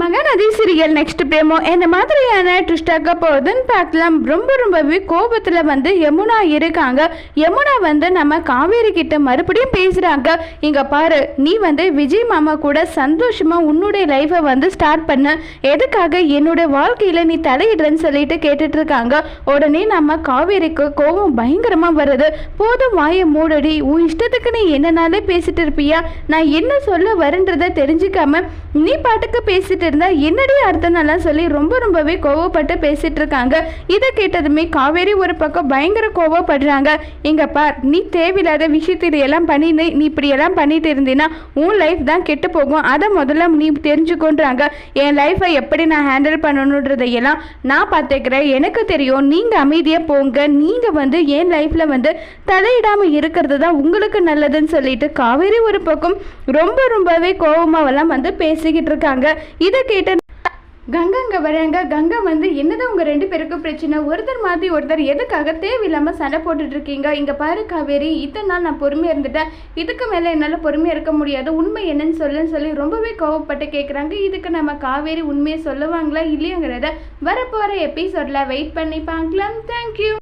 Mahanadi serial next பிரேமோ. இந்த மாதிரியான ட்விஸ்டாக போகுதுன்னு பார்க்கலாம். ரொம்ப ரொம்பவே கோபத்தில் வந்து யமுனா இருக்காங்க. யமுனா வந்து நம்ம காவேரி கிட்ட மறுபடியும் பேசுகிறாங்க இங்கே பாரு நீ வந்து விஜய் மாமா கூட சந்தோஷமாக உன்னுடைய லைஃப்பை வந்து ஸ்டார்ட் பண்ண. எதுக்காக என்னுடைய வாழ்க்கையில் நீ தலையிடுறேன்னு சொல்லிட்டு கேட்டுட்ருக்காங்க உடனே நம்ம காவேரிக்கு கோபம் பயங்கரமாக வருது. போதும் வாயை மூடடி. உன் இஷ்டத்துக்கு நீ என்னனாலே பேசிட்டு இருப்பியா? நான் என்ன சொல்ல வரேன்றதை தெரிஞ்சுக்காம நீ பாட்டுக்கு பேசிட்டு இருந்தா என்னடி அர்த்தம்லாம் சொல்லி ரொம்ப ரொம்பவே கோவப்பட்டு பேசிட்டு இருக்காங்க? இதை கேட்டதுமே காவேரி ஒரு பக்கம் பயங்கர கோவப்படுறாங்க. இங்க பார் நீ தேவையில்லாத விஷயத்துல எல்லாம் பண்ணி நீ இப்படி எல்லாம் பண்ணிட்டு இருந்தீன்னா உன் லைஃப் தான் கெட்டு போகும். அதை முதல்ல நீ தெரிஞ்சுக்கொன்றாங்க. என் லைஃப்பை எப்படி நான் ஹேண்டில் பண்ணணுன்றதையெல்லாம் நான் பார்த்துக்கிறேன். எனக்கு தெரியும் நீங்கள் அமைதியாக போங்க. நீங்கள் வந்து என் லைஃப்பில் வந்து தலையிடாமல் இருக்கிறது தான் உங்களுக்கு நல்லதுன்னு சொல்லிட்டு காவேரி ஒரு பக்கம் ரொம்ப ரொம்பவே கோபமாவெல்லாம் வந்து பேசிக்கிட்டு இருக்காங்க. இதை கேட்ட கங்கா இங்கே வராங்க. கங்கா வந்து என்னதான் உங்கள் ரெண்டு பேருக்கும் பிரச்சனை? ஒருத்தர் மாற்றி ஒருத்தர் எதுக்காக தேவையில்லாமல் சண்டை போட்டுட்டு இருக்கீங்க? இங்கே பாரு காவேரி இத்தனை நாள் நான் பொறுமையாக இருந்துட்டேன். இதுக்கு மேலே என்னால் பொறுமையாக இருக்க முடியாது. உண்மை என்னன்னு சொல்லுன்னு சொல்லி ரொம்பவே கோவப்பட்டு கேட்குறாங்க இதுக்கு நம்ம காவேரி உண்மையை சொல்லுவாங்களா இல்லையாங்கிறத வரப்போகிற எபிசோடில் வெயிட் பண்ணி பார்க்கலாம். தேங்க்யூ